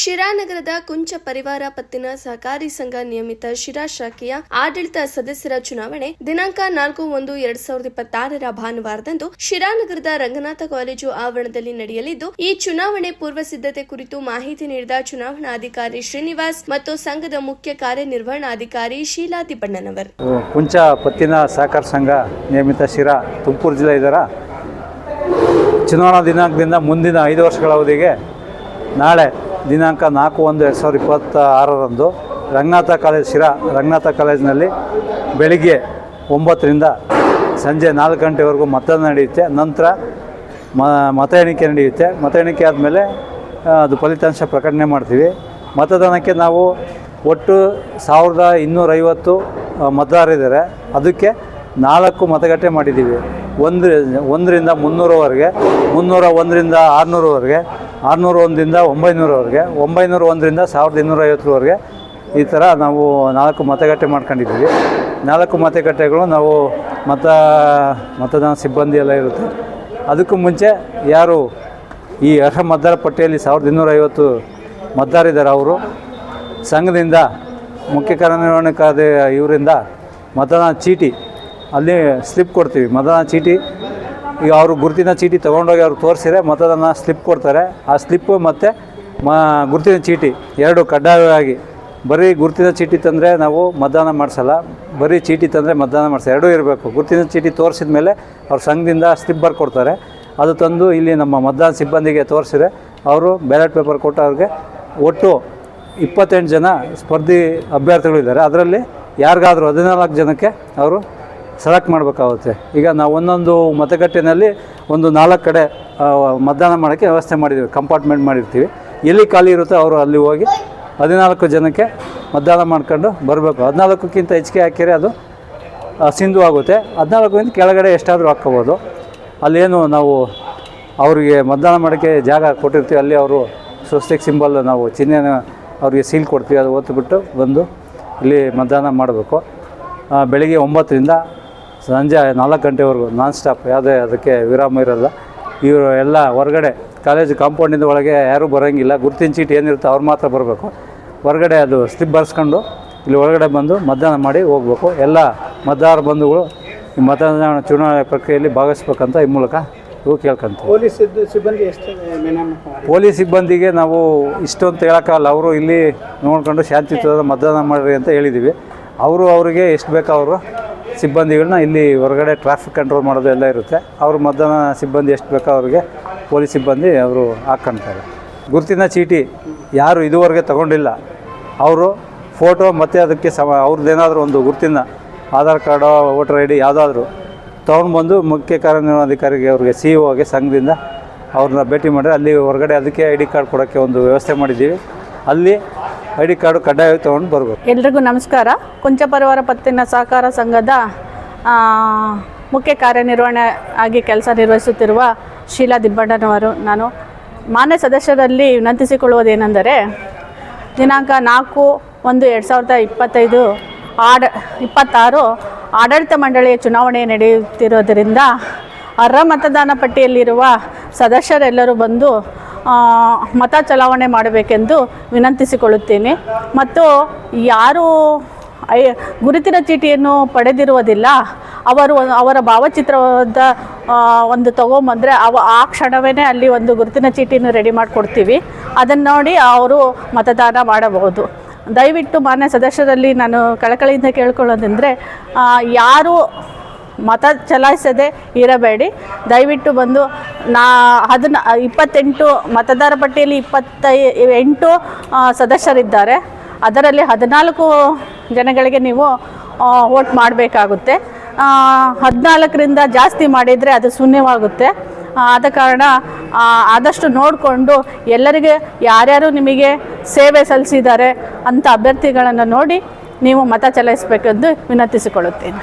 ಶಿರಾನಗರದ ಕುಂಚ ಪರಿವಾರ ಪತ್ತಿನ ಸಹಕಾರಿ ಸಂಘ ನಿಯಮಿತ ಶಿರಾ ಶಾಖೆಯ ಆಡಳಿತ ಸದಸ್ಯರ ಚುನಾವಣೆ ದಿನಾಂಕ ನಾಲ್ಕು ಒಂದು ಎರಡ್ ಸಾವಿರದ ಇಪ್ಪತ್ತಾರರ ಭಾನುವಾರದಂದು ಶಿರಾನಗರದ ರಂಗನಾಥ ಕಾಲೇಜು ಆವರಣದಲ್ಲಿ ನಡೆಯಲಿದ್ದು, ಈ ಚುನಾವಣೆ ಪೂರ್ವ ಸಿದ್ಧತೆ ಕುರಿತು ಮಾಹಿತಿ ನೀಡಿದ ಚುನಾವಣಾಧಿಕಾರಿ ಶ್ರೀನಿವಾಸ್ ಮತ್ತು ಸಂಘದ ಮುಖ್ಯ ಕಾರ್ಯನಿರ್ವಹಣಾಧಿಕಾರಿ ಶೀಲಾ ತಿಪ್ಪಣ್ಣನವರ್. ಕುಂಚ ಪತ್ತಿನ ಸಹಕಾರ ಸಂಘ ನಿಯಮಿತ ಶಿರಾ ತುಮಕೂರು ಜಿಲ್ಲೆ ಇದರ. ಚುನಾವಣಾ ದಿನಾಂಕದಿಂದ ಮುಂದಿನ ಐದು ವರ್ಷಗಳ ಅವಧಿಗೆ ನಾಳೆ ದಿನಾಂಕ ನಾಲ್ಕು ಒಂದು ಎರಡು ಸಾವಿರದ ಇಪ್ಪತ್ತ ಆರರಂದು ರಂಗನಾಥ ಕಾಲೇಜ್, ಶಿರಾ ರಂಗನಾಥ ಕಾಲೇಜಿನಲ್ಲಿ ಬೆಳಿಗ್ಗೆ ಒಂಬತ್ತರಿಂದ ಸಂಜೆ ನಾಲ್ಕು ಗಂಟೆವರೆಗೂ ಮತದಾನ ನಡೆಯುತ್ತೆ. ನಂತರ ಮತ ಎಣಿಕೆ ನಡೆಯುತ್ತೆ. ಮತ ಎಣಿಕೆ ಆದಮೇಲೆ ಅದು ಫಲಿತಾಂಶ ಪ್ರಕಟಣೆ ಮಾಡ್ತೀವಿ. ಮತದಾನಕ್ಕೆ ನಾವು ಒಟ್ಟು ಸಾವಿರದ ಇನ್ನೂರೈವತ್ತು ಮತದಾರರಿದ್ದಾರೆ ಅದಕ್ಕೆ ನಾಲ್ಕು ಮತಗಟ್ಟೆ ಮಾಡಿದ್ದೀವಿ. ಒಂದು, ಒಂದರಿಂದ ಮುನ್ನೂರವರೆಗೆ, ಮುನ್ನೂರ ಒಂದರಿಂದ ಆರುನೂರವರೆಗೆ ಆರುನೂರ ಒಂದರಿಂದ ಒಂಬೈನೂರವರೆಗೆ ಒಂಬೈನೂರ ಒಂದರಿಂದ ಸಾವಿರದ ಇನ್ನೂರ ಐವತ್ತರವರೆಗೆ ಈ ಥರ ನಾವು ನಾಲ್ಕು ಮತಗಟ್ಟೆ ಮಾಡ್ಕೊಂಡಿದ್ದೀವಿ. ನಾಲ್ಕು ಮತಗಟ್ಟೆಗಳು ನಾವು ಮತ, ಮತದಾನ ಸಿಬ್ಬಂದಿ ಎಲ್ಲ ಇರುತ್ತೆ. ಅದಕ್ಕೂ ಮುಂಚೆ ಯಾರು ಈ ಅರ್ಹ ಮತದಾರ ಪಟ್ಟಿಯಲ್ಲಿ ಸಾವಿರದ ಇನ್ನೂರೈವತ್ತು ಮತದಾರಿದ್ದಾರೆ ಅವರು, ಸಂಘದಿಂದ ಮುಖ್ಯ ಕಾರ್ಯನಿರ್ವಹಣಾಧಿಕಾರಿ ಇವರಿಂದ ಮತದಾನ ಚೀಟಿ, ಅಲ್ಲಿ ಸ್ಲಿಪ್ ಕೊಡ್ತೀವಿ. ಮತದಾನ ಚೀಟಿ ಈಗ ಅವರು ಗುರುತಿನ ಚೀಟಿ ತೊಗೊಂಡೋಗಿ ಅವ್ರು ತೋರಿಸಿದ್ರೆ ಮತದಾನ ಸ್ಲಿಪ್ ಕೊಡ್ತಾರೆ. ಆ ಸ್ಲಿಪ್ಪು ಮತ್ತು ಮ ಗುರುತಿನ ಚೀಟಿ ಎರಡು ಕಡ್ಡಾಯವಾಗಿ. ಬರೀ ಗುರುತಿನ ಚೀಟಿ ತಂದರೆ ನಾವು ಮತದಾನ ಮಾಡಿಸಲ್ಲ. ಬರೀ ಚೀಟಿ ತಂದರೆ ಮತದಾನ ಮಾಡಿಸಲ್ಲ. ಎರಡೂ ಇರಬೇಕು. ಗುರುತಿನ ಚೀಟಿ ತೋರಿಸಿದ ಮೇಲೆ ಅವ್ರ ಸಂಘದಿಂದ ಸ್ಲಿಪ್ ಬರ್ಕೊಡ್ತಾರೆ ಅದು ತಂದು ಇಲ್ಲಿ ನಮ್ಮ ಮತದಾನ ಸಿಬ್ಬಂದಿಗೆ ತೋರಿಸಿದ್ರೆ ಅವರು ಬ್ಯಾಲೆಟ್ ಪೇಪರ್ ಕೊಟ್ಟು ಅವ್ರಿಗೆ ಒಟ್ಟು ಇಪ್ಪತ್ತೆಂಟು ಜನ ಸ್ಪರ್ಧಿ ಅಭ್ಯರ್ಥಿಗಳಿದ್ದಾರೆ. ಅದರಲ್ಲಿ ಯಾರಿಗಾದರೂ ಹದಿನಾಲ್ಕು ಜನಕ್ಕೆ ಅವರು ಸೆಲೆಕ್ಟ್ ಮಾಡಬೇಕಾಗುತ್ತೆ. ಈಗ ನಾವು ಒಂದೊಂದು ಮತಗಟ್ಟೆನಲ್ಲಿ ಒಂದು ನಾಲ್ಕು ಕಡೆ ಮತದಾನ ಮಾಡೋಕ್ಕೆ ವ್ಯವಸ್ಥೆ ಮಾಡಿದ್ದೀವಿ ಕಂಪಾರ್ಟ್ಮೆಂಟ್ ಮಾಡಿರ್ತೀವಿ. ಎಲ್ಲಿ ಖಾಲಿ ಇರುತ್ತೋ ಅವರು ಅಲ್ಲಿ ಹೋಗಿ ಹದಿನಾಲ್ಕು ಜನಕ್ಕೆ ಮತದಾನ ಮಾಡ್ಕೊಂಡು ಬರಬೇಕು. ಹದಿನಾಲ್ಕಕ್ಕಿಂತ ಹೆಚ್ಚಿಗೆ ಹಾಕಿದರೆ ಅದು ಸಿಂಧು ಆಗುತ್ತೆ. ಹದಿನಾಲ್ಕರಿಂದ ಕೆಳಗಡೆ ಎಷ್ಟಾದರೂ ಹಾಕ್ಕೋಬೋದು. ಅಲ್ಲೇನು ನಾವು ಅವರಿಗೆ ಮತದಾನ ಮಾಡೋಕ್ಕೆ ಜಾಗ ಕೊಟ್ಟಿರ್ತೀವಿ. ಅಲ್ಲಿ ಅವರು ಸ್ವಸ್ತಿಕ್ ಸಿಂಬಲ್ ನಾವು ಚಿಹ್ನೆನ ಅವರಿಗೆ ಸೀಲ್ ಕೊಡ್ತೀವಿ. ಅದು ಓದ್ಬಿಟ್ಟು ಬಂದು ಇಲ್ಲಿ ಮತದಾನ ಮಾಡಬೇಕು. ಬೆಳಿಗ್ಗೆ ಒಂಬತ್ತರಿಂದ ಸಂಜೆ ನಾಲ್ಕು ಗಂಟೆವರೆಗೂ ನಾನ್ ಸ್ಟಾಪ್ ಯಾವುದೇ ಅದಕ್ಕೆ ವಿರಾಮ ಇರಲ್ಲ. ಇವರು ಎಲ್ಲ ಹೊರಗಡೆ ಕಾಲೇಜ್ ಕಾಂಪೌಂಡಿಂದ ಒಳಗೆ ಯಾರೂ ಬರೋಂಗಿಲ್ಲ. ಗುರುತಿನ ಚೀಟಿ ಏನಿರುತ್ತೆ ಅವ್ರು ಮಾತ್ರ ಬರಬೇಕು. ಹೊರಗಡೆ ಅದು ಸ್ಲಿಪ್ ಬರ್ಸ್ಕೊಂಡು ಇಲ್ಲಿ ಒಳಗಡೆ ಬಂದು ಮತದಾನ ಮಾಡಿ ಹೋಗ್ಬೇಕು. ಎಲ್ಲ ಮತದಾರ ಬಂಧುಗಳು ಈ ಮತದಾನ ಚುನಾವಣೆ ಪ್ರಕ್ರಿಯೆಯಲ್ಲಿ ಭಾಗವಹಿಸ್ಬೇಕಂತ ಈ ಮೂಲಕ ಇವು ಕೇಳ್ಕೊಂತ ಪೊಲೀಸ್ ಸಿಬ್ಬಂದಿ ಎಷ್ಟು ಪೊಲೀಸ್ ಸಿಬ್ಬಂದಿಗೆ ನಾವು ಇಷ್ಟು ಅಂತ ಹೇಳೋಕ್ಕಾಗಲ್ಲ. ಅವರು ಇಲ್ಲಿ ನೋಡ್ಕೊಂಡು ಶಾಂತಿಯುತವಾದ ಮತದಾನ ಮಾಡಿರಿ ಅಂತ ಹೇಳಿದ್ದೀವಿ ಅವರು ಅವರಿಗೆ ಎಷ್ಟು ಬೇಕೋ ಅವರು ಸಿಬ್ಬಂದಿಗಳನ್ನ ಇಲ್ಲಿ ಹೊರಗಡೆ ಟ್ರಾಫಿಕ್ ಕಂಟ್ರೋಲ್ ಮಾಡೋದು ಎಲ್ಲ ಇರುತ್ತೆ. ಅವರು ಮಧ್ಯಾಹ್ನ ಸಿಬ್ಬಂದಿ ಎಷ್ಟು ಬೇಕೋ ಅವ್ರಿಗೆ ಪೊಲೀಸ್ ಸಿಬ್ಬಂದಿ ಅವರು ಹಾಕ್ಕೊಂತಾರೆ. ಗುರುತಿನ ಚೀಟಿ ಯಾರು ಇದುವರೆಗೆ ತಗೊಂಡಿಲ್ಲ. ಅವರು ಫೋಟೋ ಮತ್ತು ಅದಕ್ಕೆ ಸಮ, ಅವ್ರದ್ದೇನಾದರೂ ಒಂದು ಗುರುತಿನ Aadhaar card, voter I D ಯಾವುದಾದ್ರೂ ತೊಗೊಂಡ್ಬಂದು ಮುಖ್ಯ ಕಾರ್ಯನಿರ್ವಹಣಾಧಿಕಾರಿಗೆ ಅವ್ರಿಗೆ ಸಿ ಒಗೆ ಸಂಘದಿಂದ ಅವ್ರನ್ನ ಭೇಟಿ ಮಾಡಿದ್ರೆ ಅಲ್ಲಿ ಹೊರಗಡೆ ಅದಕ್ಕೆ ಐ ಡಿ ಕಾರ್ಡ್ ಕೊಡೋಕ್ಕೆ ಒಂದು ವ್ಯವಸ್ಥೆ ಮಾಡಿದ್ದೀವಿ. ಅಲ್ಲಿ ಐ ಡಿ ಕಾರ್ಡು ಕಡ್ಡಾಯವಾಗಿ ತೊಗೊಂಡು ಬರಬೇಕು. ಎಲ್ರಿಗೂ ನಮಸ್ಕಾರ. ಕುಂಚ ಪರಿವಾರ ಪತ್ತಿನ ಸಹಕಾರ ಸಂಘದ ಮುಖ್ಯ ಕಾರ್ಯನಿರ್ವಹಣೆ ಆಗಿ ಕೆಲಸ ನಿರ್ವಹಿಸುತ್ತಿರುವ ಶೀಲಾ ದಿಬ್ಬಣ್ಣನವರು. ನಾನು ಮಾನ್ಯ ಸದಸ್ಯರಲ್ಲಿ ವಿನಂತಿಸಿಕೊಳ್ಳುವುದೇನೆಂದರೆ, ದಿನಾಂಕ ನಾಲ್ಕು ಒಂದು ಎರಡು ಸಾವಿರದ ಇಪ್ಪತ್ತೈದು ಆಡ, ಇಪ್ಪತ್ತಾರು ಆಡಳಿತ ಮಂಡಳಿಯ ಚುನಾವಣೆ ನಡೆಯುತ್ತಿರೋದರಿಂದ ಅರ್ಹ ಮತದಾನ ಪಟ್ಟಿಯಲ್ಲಿರುವ ಸದಸ್ಯರೆಲ್ಲರೂ ಬಂದು ಮತ ಚಲಾವಣೆ ಮಾಡಬೇಕೆಂದು ವಿನಂತಿಸಿಕೊಳ್ಳುತ್ತೇನೆ. ಮತ್ತು ಯಾರು ಗುರುತಿನ ಚೀಟಿಯನ್ನು ಪಡೆದಿರುವುದಿಲ್ಲ, ಅವರು ಅವರ ಭಾವಚಿತ್ರದ ಒಂದು ತಗೊಂಬಂದರೆ ಅವ, ಆ ಕ್ಷಣವೇ ಅಲ್ಲಿ ಒಂದು ಗುರುತಿನ ಚೀಟಿಯನ್ನು ರೆಡಿ ಮಾಡಿಕೊಡ್ತೀವಿ. ಅದನ್ನು ನೋಡಿ ಅವರು ಮತದಾನ ಮಾಡಬಹುದು. ದಯವಿಟ್ಟು ಮಾನ್ಯ ಸದಸ್ಯರಲ್ಲಿ ನಾನು ಕಳಕಳಿಯಿಂದ ಕೇಳ್ಕೊಳ್ಳೋದಂದರೆ ಯಾರು ಮತ ಚಲಾಯಿಸದೆ ಇರಬೇಡಿ. ದಯವಿಟ್ಟು ಬಂದು ನಾ ಅದನ್ನ ಇಪ್ಪತ್ತೆಂಟು ಮತದಾರ ಪಟ್ಟಿಯಲ್ಲಿ ಇಪ್ಪತ್ತೈ ಎಂಟು ಸದಸ್ಯರಿದ್ದಾರೆ. ಅದರಲ್ಲಿ ಹದಿನಾಲ್ಕು ಜನಗಳಿಗೆ ನೀವು ವೋಟ್ ಮಾಡಬೇಕಾಗುತ್ತೆ. ಹದಿನಾಲ್ಕರಿಂದ ಜಾಸ್ತಿ ಮಾಡಿದರೆ ಅದು ಶೂನ್ಯವಾಗುತ್ತೆ. ಆದ ಕಾರಣ ಆದಷ್ಟು ನೋಡಿಕೊಂಡು ಎಲ್ಲರಿಗೆ ಯಾರ್ಯಾರು ನಿಮಗೆ ಸೇವೆ ಸಲ್ಲಿಸಿದ್ದಾರೆ ಅಂಥ ಅಭ್ಯರ್ಥಿಗಳನ್ನು ನೋಡಿ ನೀವು ಮತ ಚಲಾಯಿಸಬೇಕೆಂದು ವಿನಂತಿಸಿಕೊಳ್ಳುತ್ತೇನೆ.